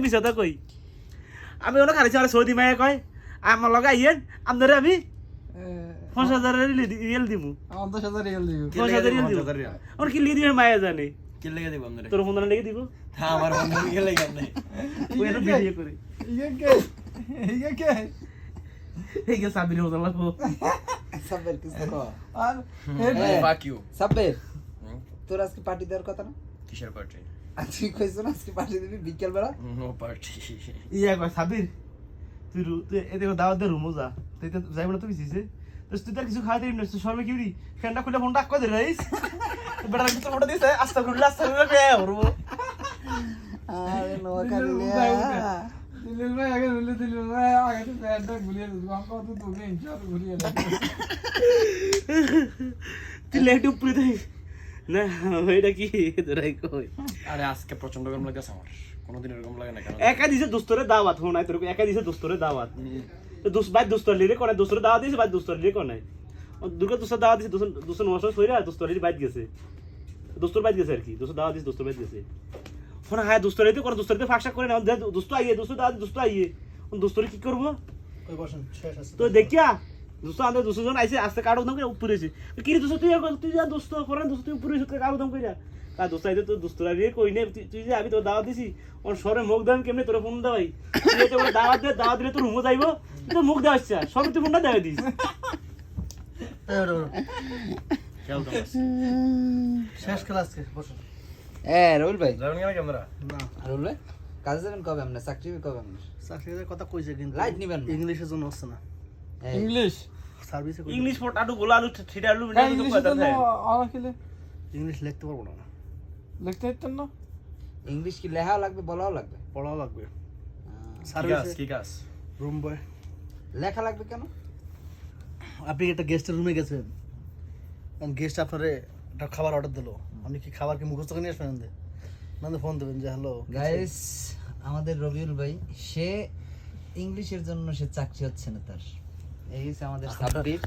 বিষয়টা কই আমি ওনা খাইছি আর সৌদি মায়ে কয় আমার লগে আইয়েন আপনারে আমি পঞ্চাশ হাজারের রিয়েল দিব দশ হাজার রিয়াল দিবি পঞ্চাশ হাজার রিয়েল দিব পঞ্চাশ ওর কি লিয়ে দিবে মায়া জানে? কে লেগে দিব। আপনারে তোর ফোন লেগে দিব হ্যাঁ আমার বন্ধু কে লেগে আপনি ওই একটা ভিডিও করে ইয়ে কে? ইয়ে কে সাবির লাগবো কিছু আর তোর আজকে পার্টি দেওয়ার কথা না? কিসের পার্টি আর তুই কইছ না আজকে পার্টি দিবি বিকেল বেলা নো পার্টি। ইয়া কয় সাবির তুই তুই এতে দাওয়াত দে রুমো যা। তুই তো যাইব না সিসে তো তুই তার কিছু খাওয়াতে না তুই সর্বে কি ফ্যানটা খুলে ফোনটা আক্কা দে রাইস বেটা কিছু ফটো দিছে আস্তে করে আস্তে করে আরে ভাই আগে দিলিল দিলিল ভাই আগে তো প্যান্টটা ঘুরিয়ে দিবি আমি কত তোকে ইনশাল ঘুরিয়ে দিবি তুই লেট উপরে দেই না ওইটা কি? তোরাই কই? আরে আজকে প্রচণ্ড গরম লাগতেছে আমার। কোনোদিন এরকম লাগে না কেন একা দিছে দোস্তরে দাওয়াত হো নাই তোর একা দিছে দোস্তরে দাওয়াত। তো দোস ভাই দোস্তর লিরে কোনে দোস্তরে দাওয়াত দিছে ভাই দোস্তর লিরে কোনে দুর্গা দোস্তর দাওয়াত দিছে দোস্তর দোস্তর নমাস হইরা দোস্তর লিরে বাইত গেছে। দোস্তর বাইত গেছে আর কি দোস্তর দাওয়াত দিছে দোস্তর বাইত গেছে। ফোন হ্যাঁ দোস্তর তো করে দোস্তর তো ফাঁকশা করে না। দে- দোস্ত আইয়ে দোস্ত দাওয়াত দোস্ত আইয়ে। দোস্তরে কি করব? তো দেখিয়া দোস্ত আমাদের দোস্ত জন আইছে আস্তে কারও দাম করে উপরে এসে কি দোস্ত তুই তুই যা দোস্ত করেন দোস্ত তুই উপরে এসে কারও দাম দোস্ত আইতে তো দোস্তরা রে কই নে তুই যে আমি তোর দাওয়াত দিছি ওর সরে মুখ দাম কেমনে তোর ফোন দাওয়াই? তুই তো দাওয়াত দে দাওয়াত দিলে তোর রুমো যাইবো তুই তো মুখ সবে তুই ফোনটা দেওয়া দিস। শেষ ক্লাস কে বসেন এ রুল ভাই। যাবেন কেন ক্যামেরা? না। রুল ভাই কাজে যাবেন কবে আপনি চাকরি কবে আপনি চাকরির কথা কইছে কিন্তু লাইট নিবেন না। ইংলিশের জন্য হচ্ছে না। ইংলিশ। সার্ভিসে ইংলিশ গোলা আলু ছিটা আলু হ্যাঁ মিটা ইংলিশ কথা তো থাকে আমাকে ইংলিশ লিখতে পারব না। লিখতে না? ইংলিশ কি লেখাও লাগবে বলাও লাগবে? পড়াও লাগবে। সার্ভিসে কি কাজ রুম বয়। লেখা লাগবে কেন? আপনি একটা গেস্টের রুমে গেছেন। গেস্ট আপনারে একটা খাবার অর্ডার দিলো। আপনি কি খাবার কি মুখস্থ করে নিয়ে আসবেন না ফোন দেবেন যে হ্যালো গাইস আমাদের রবিউল ভাই সে ইংলিশের জন্য সে চাকরি হচ্ছে না তার। এই হচ্ছে আমাদের সাব্বির